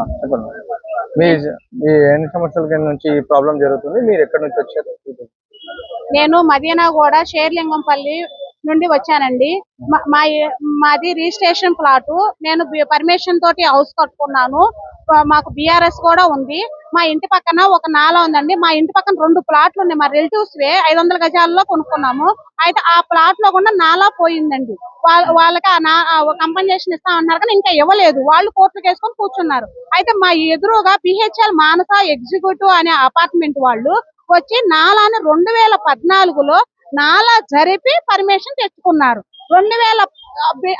చెప్పండి మీ మీ ఎన్ని సంవత్సరాల కింద నుంచి ఈ ప్రాబ్లం జరుగుతుంది? మీరు ఎక్కడి నుంచి వచ్చారు? నేను మదీనా కూడా షేర్లింగంపల్లి నుండి వచ్చానండి. మా- మా మాది రిజిస్ట్రేషన్ ప్లాటు. నేను పర్మిషన్ తోటి హౌస్ కట్టుకున్నాను. మాకు బిఆర్ఎస్ కూడా ఉంది. మా ఇంటి పక్కన ఒక నాల ఉందండి. మా ఇంటి పక్కన రెండు ప్లాట్లు ఉన్నాయి. మా రిలేటివ్స్ వే ఐదు వందల గజాల్లో కొనుక్కున్నాము. అయితే ఆ ప్లాట్లో కూడా నాలా పోయిందండి. వాళ్ళ వాళ్ళకి ఆ నా కంపెన్సేషన్ ఇస్తా అన్నారు కానీ ఇంకా ఇవ్వలేదు. వాళ్ళు కోర్టుకు వేసుకొని కూర్చున్నారు. అయితే మా ఎదురుగా బిహెచ్ఎల్ మానస ఎగ్జిక్యూటివ్ అనే అపార్ట్మెంట్ వాళ్ళు వచ్చి నాలాని రెండు వేల పద్నాలుగులో నాలా జరిపి పర్మిషన్ తెచ్చుకున్నారు. రెండు వేల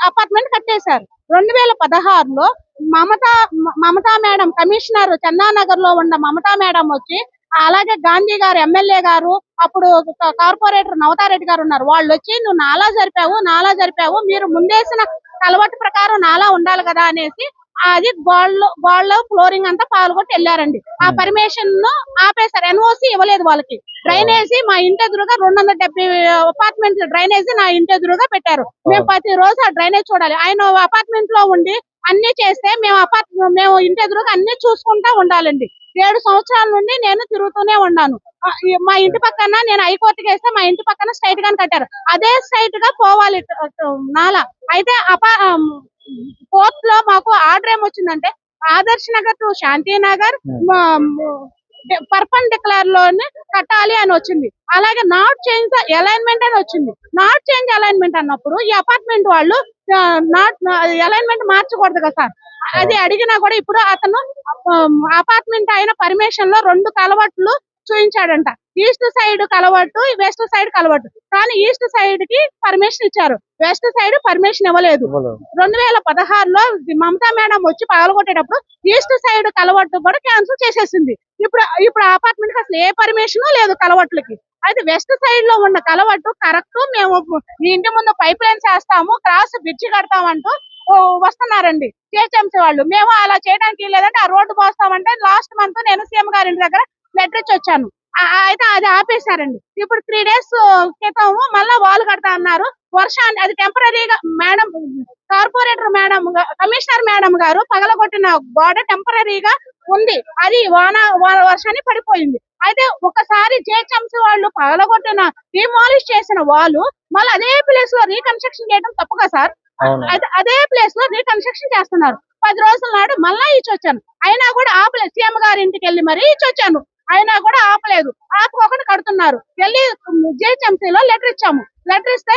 అపార్ట్మెంట్ కట్టేశారు. రెండు వేల పదహారులో మమతా మమతా మేడం కమిషనర్ చందానగర్లో ఉన్న మమతా మేడం వచ్చి అలాగే గాంధీ గారు ఎమ్మెల్యే గారు అప్పుడు కార్పొరేటర్ నవతారెడ్డి గారు ఉన్నారు. వాళ్ళు వచ్చి నువ్వు నాలా జరిపావు నాలా జరిపావు మీరు ముందేసిన కలవట్టు ప్రకారం నాలా ఉండాలి కదా అనేసి అది గోళ్ళు గోళ్ళు ఫ్లోరింగ్ అంతా పాల్గొట్టి వెళ్ళారండి. ఆ పర్మిషన్ను ఆపేశారు. ఎన్ఓసి ఇవ్వలేదు వాళ్ళకి. డ్రైనేజీ మా ఇంటి ఎదురుగా రెండు వందల డెబ్బై అపార్ట్మెంట్ డ్రైనేజీ నా ఇంటి ఎదురుగా పెట్టారు. మేము ప్రతి రోజు ఆ డ్రైనేజ్ చూడాలి. ఆయన అపార్ట్మెంట్లో ఉండి అన్ని చేస్తే మేము అపార్ట్ మేము ఇంటి ఎదురుగా అన్ని చూసుకుంటా ఉండాలండి. ఏడు సంవత్సరాల నుండి నేను తిరుగుతూనే ఉన్నాను. మా ఇంటి పక్కన నేను హైకోర్టుకి వేస్తే మా ఇంటి పక్కన స్ట్రైట్ గానే కట్టారు. అదే స్ట్రైట్గా పోవాలి నాల. అయితే అపా కోర్ట్లో మాకు ఆర్డర్ ఏమొచ్చిందంటే ఆదర్శ్ నగర్ టు శాంతినగర్ పర్పండిక్యులర్లోనే కట్టాలి అని వచ్చింది. అలాగే నాట్ చేంజ్ అలైన్మెంట్ అని వచ్చింది. నాట్ చేంజ్ అలైన్మెంట్ అన్నప్పుడు ఈ అపార్ట్మెంట్ వాళ్ళు నాట్ అలైన్మెంట్ మార్చకూడదు కదా సార్? అది అడిగినా కూడా ఇప్పుడు అతను అపార్ట్మెంట్ అయిన పర్మిషన్లో రెండు కలవట్లు చూపించాడంట east side culvert west side culvert కానీ ఈస్ట్ సైడ్కి పర్మిషన్ ఇచ్చారు. వెస్ట్ సైడ్ పర్మిషన్ ఇవ్వలేదు. రెండు వేల పదహారులో మమతా మేడం వచ్చి పగలగొట్టేటప్పుడు ఈస్ట్ సైడ్ కలవట్టు కూడా క్యాన్సిల్ చేసేసింది. ఇప్పుడు ఇప్పుడు అపార్ట్మెంట్కి అసలు ఏ పర్మిషన్ లేదు కలవట్లకి. అయితే వెస్ట్ సైడ్లో ఉన్న కలవట్టు కరెక్ట్ మేము మీ ఇంటి ముందు పైప్ లైన్స్ వేస్తాము క్రాస్ బ్రిడ్జి కడతామంటూ వస్తున్నారండి. జిహెచ్ఎంసీ వాళ్ళు. మేము అలా చేయడానికి లేదంటే ఆ రోడ్డు పోస్తామంటే లాస్ట్ మంత్ నేను సీఎం గారి ఇంటి దగ్గర లెటర్ ఇచ్చి వచ్చాను అయితే అది ఆపేశారండి. ఇప్పుడు త్రీ డేస్ క్రితం మళ్ళా వాల్ కడతా అన్నారు. వర్షాన్ని అది టెంపరీగా madam corporator madam commissioner madam గారు పగలగొట్టిన గోడ టెంపరీగా ఉంది. అది వాన వాన వర్షాన్ని పడిపోయింది. అయితే ఒకసారి జేహెచ్ఎంసీ వాళ్ళు పగలగొట్టిన డిమాలిష్ చేసిన వాళ్ళు మళ్ళీ అదే ప్లేస్లో రీకన్స్ట్రక్షన్ చేయడం తప్పుగా సార్? అయితే అదే ప్లేస్లో రీకన్స్ట్రక్షన్ చేస్తున్నారు. పది రోజుల నాడు మళ్ళా ఇచ్చి వచ్చాను అయినా కూడా ఆపలేదు సీఎం గారి ఇంటికి వెళ్ళి మరీ ఇచ్చి వచ్చాను అయినా కూడా ఆపలేదు. ఆపుకోకుండా కడుతున్నారు. వెళ్ళి జిహెచ్ఎంసీలో లెటర్ ఇచ్చాము. లెటర్ ఇస్తే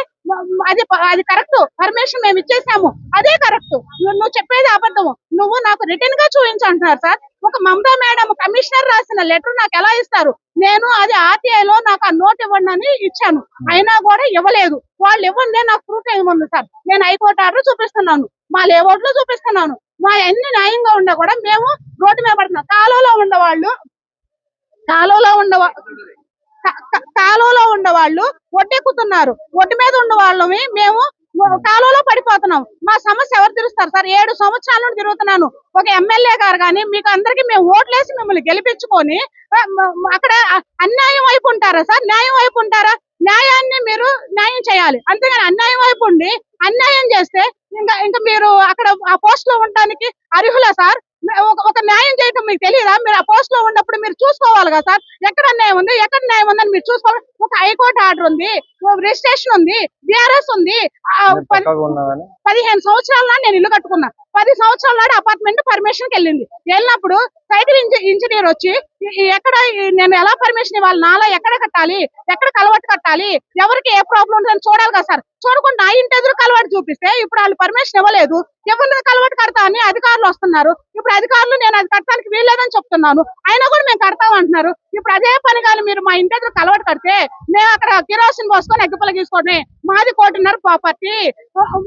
అది అది కరెక్ట్. పర్మిషన్ మేము ఇచ్చేసాము. అదే కరెక్ట్. నువ్వు చెప్పేది అబద్ధము. నువ్వు నాకు రిటర్న్గా చూపించంటున్నారు సార్. ఒక మమతా మేడం కమిషనర్ రాసిన లెటర్ నాకు ఎలా ఇస్తారు? నేను అది ఆర్టీఐలో లో నాకు ఆ నోట్ ఇవ్వండి అని ఇచ్చాను. అయినా కూడా ఇవ్వలేదు. వాళ్ళు ఇవ్వండి నాకు ప్రూఫ్ ఏముంది సార్. నేను హైకోర్టు ఆర్డర్ చూపిస్తున్నాను. మా లేఅవుట్లో చూపిస్తున్నాను. మా అన్ని న్యాయంగా ఉండా కూడా మేము రోడ్డు మీద పడుతున్నాం. కాలువలో ఉండేవాళ్ళు కాలువలో ఉండవా కాలువలో ఉండేవాళ్ళు ఒడ్డెక్కుతున్నారు ఒడ్డు మీద ఉన్న వాళ్ళని మేము కాలువలో పడిపోతున్నాం. మా సమస్య ఎవరు తీరుస్తారు సార్ ఏడు సంవత్సరాల నుండి తిరుగుతున్నాను. ఒక ఎమ్మెల్యే గారు కానీ మీకు అందరికి మేము ఓట్లేసి మిమ్మల్ని గెలిపించుకొని అక్కడ అన్యాయం వైపు ఉంటారా సార్? న్యాయం వైపు ఉంటారా? న్యాయాన్ని మీరు న్యాయం చేయాలి. అంతేగాని అన్యాయం వైపు ఉండి అన్యాయం చేస్తే ఇంకా ఇంకా మీరు అక్కడ ఆ పోస్ట్లో ఉండడానికి అర్హులా సార్? ఒక ఒక న్యాయం చేయటం మీకు తెలియదా? మీరు ఆ పోస్ట్లో ఉన్నప్పుడు మీరు చూసుకోవాలి కదా సార్? ఎక్కడ అన్యాయం ఉంది? ఎక్కడ న్యాయం ఉందని మీరు చూసుకోవాలి. ఒక హైకోర్టు ఆర్డర్ ఉంది. రిజిస్ట్రేషన్ ఉంది. బిఆర్ఎస్ ఉంది. పదిహేను సంవత్సరాల నాడు నేను ఇల్లు కట్టుకున్నా. పది సంవత్సరాల నాడు అపార్ట్మెంట్ పర్మిషన్కి వెళ్ళింది. వెళ్ళినప్పుడు సైకిల్ ఇంజనీర్ వచ్చి ఎక్కడ నేను ఎలా పర్మిషన్ ఇవ్వాలి? నాలా ఎక్కడ కట్టాలి? ఎక్కడ కలవట్టు కట్టాలి? ఎవరికి ఏ ప్రాబ్లం ఉంటుందని చూడాలి కదా సార్. చూడకుండా నా ఇంటి ఎదురు కలవట్టు చూపిస్తే ఇప్పుడు వాళ్ళు పర్మిషన్ ఇవ్వలేదు. ఎవరిని కలవట్టు కడతా అని అధికారులు వస్తున్నారు. ఇప్పుడు అధికారులు నేను అది కట్టడానికి వీల్లేదని చెప్తున్నాను. అయినా కూడా మేము కడతాం అంటున్నారు ఇప్పుడు అదే పని కానీ మీరు మా ఇంటి దగ్గర కలవట కడితే మేము అక్కడ కిరోసిన్ పోసుకొని అగ్గిపల్ల తీసుకొని మాది కోటిన్నర ప్రాపర్టీ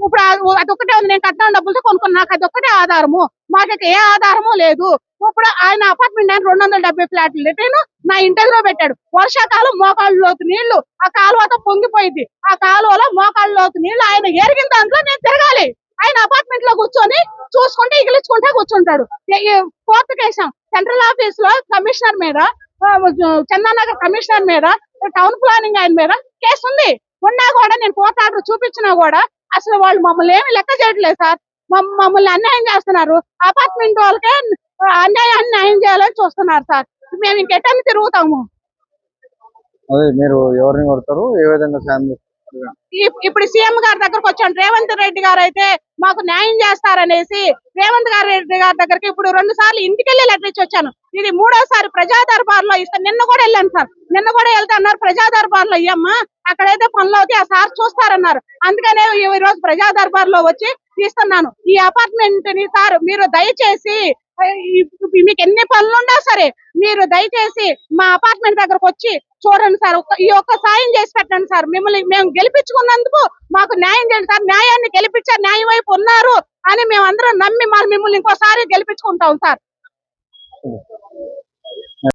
ఇప్పుడు ఆ- ఉంది. నేను కట్టిన డబ్బులతో కొనుక్కున్నా. నాకు అదొక్కటే ఆధారము. మాకు ఏ ఆధారము లేదు. ఇప్పుడు ఆయన అపార్ట్మెంట్ ఆయన రెండు వందల డెబ్బై ఫ్లాట్లు రిటర్న్ నా ఇంటర్లో పెట్టాడు. వర్షాకాలం మోకాళ్ళలోతు నీళ్ళు ఆ కాలువతో పొంగిపోయింది. ఆ కాలువలో మోకాళ్ళలోతు నీళ్ళు ఆయన ఎరిగిన దాంట్లో నేను తిరగాలి. ఆయన అపార్ట్మెంట్లో కూర్చొని చూసుకుంటే ఇగిలించుకుంటే కూర్చుంటాడు. కోర్టు సెంట్రల్ ఆఫీస్లో కమిషనర్ మీద చందానగర్ కమిషనర్ మీద టౌన్ ప్లానింగ్ ఆయన మీద కేసు ఉంది. ఉన్నా కూడా నేను కోర్టు ఆర్డర్ చూపించినా కూడా అసలు వాళ్ళు మమ్మల్ని ఏమి లెక్క చేయట్లేదు సార్. మమ్మల్ని అన్యాయం చేస్తున్నారు. అపార్ట్మెంట్ వాళ్ళకే అన్యాయాన్ని న్యాయం చేయాలని చూస్తున్నారు సార్. మేము ఇంకెట్టని తిరుగుతాము. అదే మీరు ఎవరిని కొడతారు? ఏ విధంగా ఇప్పుడు సీఎం గారి దగ్గరకు వచ్చాను. రేవంత్ రెడ్డి గారు అయితే మాకు న్యాయం చేస్తారనేసి రేవంత్ గారి రెడ్డి గారి దగ్గరికి ఇప్పుడు రెండు సార్లు ఇంటికెళ్ళి లెటర్ ఇచ్చి వచ్చాను. ఇది మూడోసారి ప్రజా దర్బార్లో ఇస్తాను నిన్న కూడా వెళ్ళాను సార్. నిన్న కూడా వెళ్తే అన్నారు ప్రజా దర్బార్లో ఇయ్యమ్మా అక్కడైతే పనులు అవుతాయి ఆ సార్ చూస్తారన్నారు. అందుకనే ఈ రోజు ప్రజా దర్బార్లో వచ్చి తీస్తున్నాను ఈ అపార్ట్మెంట్ని సార్ మీరు దయచేసి మీకు ఎన్ని పనులు ఉన్నా సరే మీరు దయచేసి మా అపార్ట్మెంట్ దగ్గరకు వచ్చి చూడండి సార్. ఈ ఒక్క సాయం చేసి పెట్టండి సార్. మిమ్మల్ని మేము గెలిపించుకున్నందుకు మాకు న్యాయం చేయండి సార్. న్యాయాన్ని గెలిపించారు న్యాయం వైపు ఉన్నారు అని మేము అందరం నమ్మి మరి మిమ్మల్ని ఇంకోసారి గెలిపించుకుంటాం సార్.